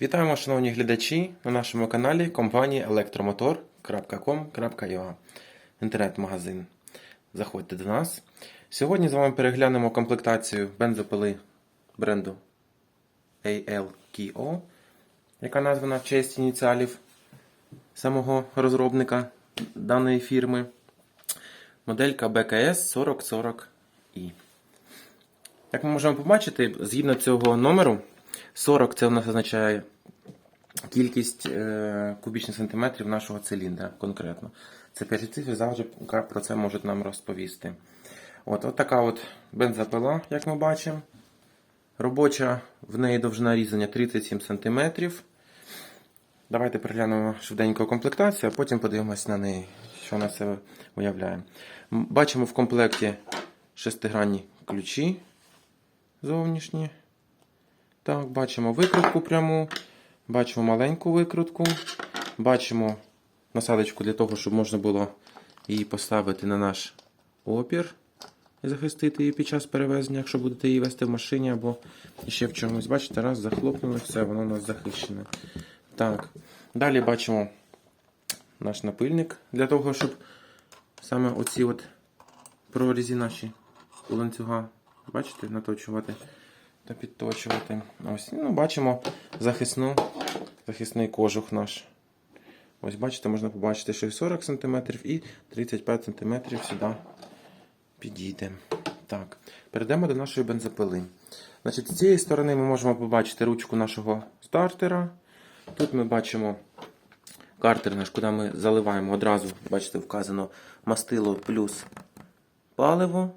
Вітаємо, шановні глядачі, на нашому каналі компанії elektromotor.com.ua інтернет-магазин. Заходьте до нас. Сьогодні з вами переглянемо комплектацію бензопили бренду ALKO, яка названа в честь ініціалів самого розробника даної фірми. Моделька BKS 4040i. Як ми можемо побачити, згідно цього номеру, 40 це у нас означає кількість е, кубічних сантиметрів нашого циліндра конкретно. Це перші цифри завжди про це можуть нам розповісти. От, от така от бензопила, як ми бачимо. Робоча в неї довжина різання 37 см. Давайте переглянемо швиденько комплектацію, а потім подивимось на неї, що вона себе уявляє. Бачимо в комплекті шестигранні ключі зовнішні. Так, бачимо викрутку пряму, бачимо маленьку викрутку, бачимо насадочку для того, щоб можна було її поставити на наш опір і захистити її під час перевезення, якщо будете її вести в машині або ще в чомусь. Бачите, раз захлопнули, все, воно у нас захищене. Так. Далі бачимо наш напильник для того, щоб саме оці от прорізі наші ланцюга, бачите, наточувати та підточувати. Ось, ну, бачимо захисну, захисний кожух наш. Ось, бачите, можна побачити, що і 40 см і 35 см сюди підійде. Так, перейдемо до нашої бензопили. Значить, з цієї сторони ми можемо побачити ручку нашого стартера. Тут ми бачимо картер наш, куди ми заливаємо одразу, бачите, вказано мастило плюс паливо.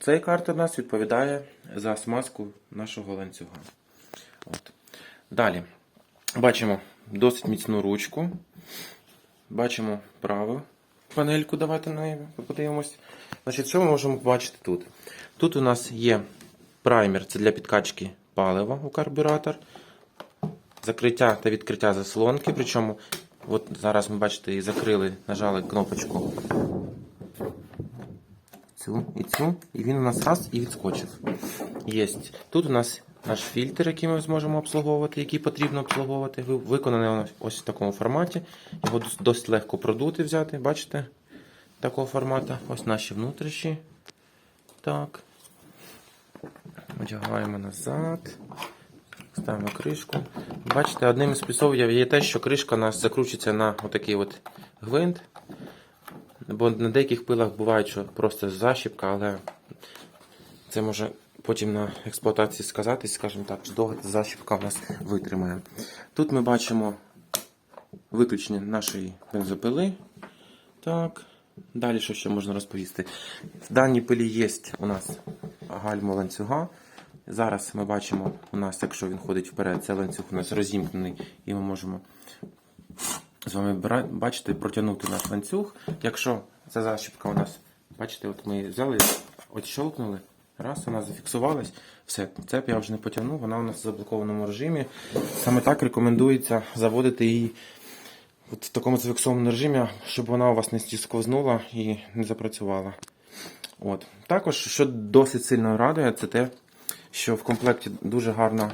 Цей картер у нас відповідає за смазку нашого ланцюга. От. Далі бачимо досить міцну ручку. Бачимо праву панельку. Давайте на неї подивимось. Значить, що ми можемо побачити тут? Тут у нас є праймер, це для підкачки палива у карбюратор. Закриття та відкриття заслонки. Причому, от зараз ми бачите, і закрили, нажали кнопочку цю і цю, і він у нас раз і відскочив. Єсть. Тут у нас наш фільтр, який ми зможемо обслуговувати, який потрібно обслуговувати. Виконаний ось в такому форматі. Його дос- досить легко продути взяти, бачите? Такого формату. Ось наші внутрішні. Так. Одягаємо назад. Ставимо кришку. Бачите, одним із плюсів є те, що кришка у нас закручується на отакий от гвинт. Бо на деяких пилах буває, що просто защіпка, але це може потім на експлуатації сказатись, скажімо так, чи довго ця защіпка в нас витримає. Тут ми бачимо виключення нашої бензопили. Так. Далі що ще можна розповісти? В даній пилі є у нас гальмо ланцюга. Зараз ми бачимо, у нас, якщо він ходить вперед, цей ланцюг у нас розімкнений, і ми можемо з вами бачите, протягнути наш ланцюг. Якщо ця защіпка у нас, бачите, от ми взяли, от щелкнули, раз, вона зафіксувалась, все, цеп я вже не потягну, вона у нас в заблокованому режимі. Саме так рекомендується заводити її от в такому зафіксованому режимі, щоб вона у вас не сковзнула і не запрацювала. От. Також, що досить сильно радує, це те, що в комплекті дуже гарна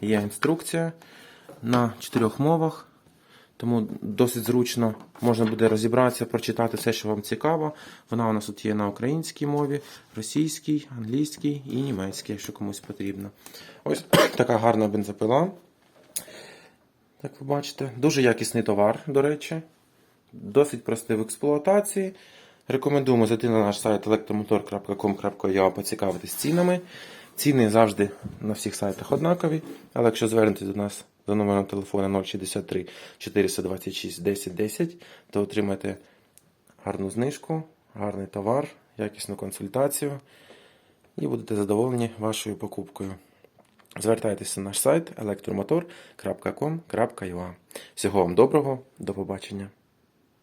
є інструкція на чотирьох мовах. Тому досить зручно можна буде розібратися, прочитати все, що вам цікаво. Вона у нас тут є на українській мові, російській, англійській і німецькій, якщо комусь потрібно. Ось така гарна бензопила. Як ви бачите, дуже якісний товар, до речі. Досить простий в експлуатації. Рекомендуємо зайти на наш сайт electromotor.com.ua поцікавитись цінами. Ціни завжди на всіх сайтах однакові, але якщо звернетесь до нас за номером телефона 063 426 1010, то отримаєте гарну знижку, гарний товар, якісну консультацію і будете задоволені вашою покупкою. Звертайтеся на наш сайт elektromotor.com.ua. Всього вам доброго, до побачення.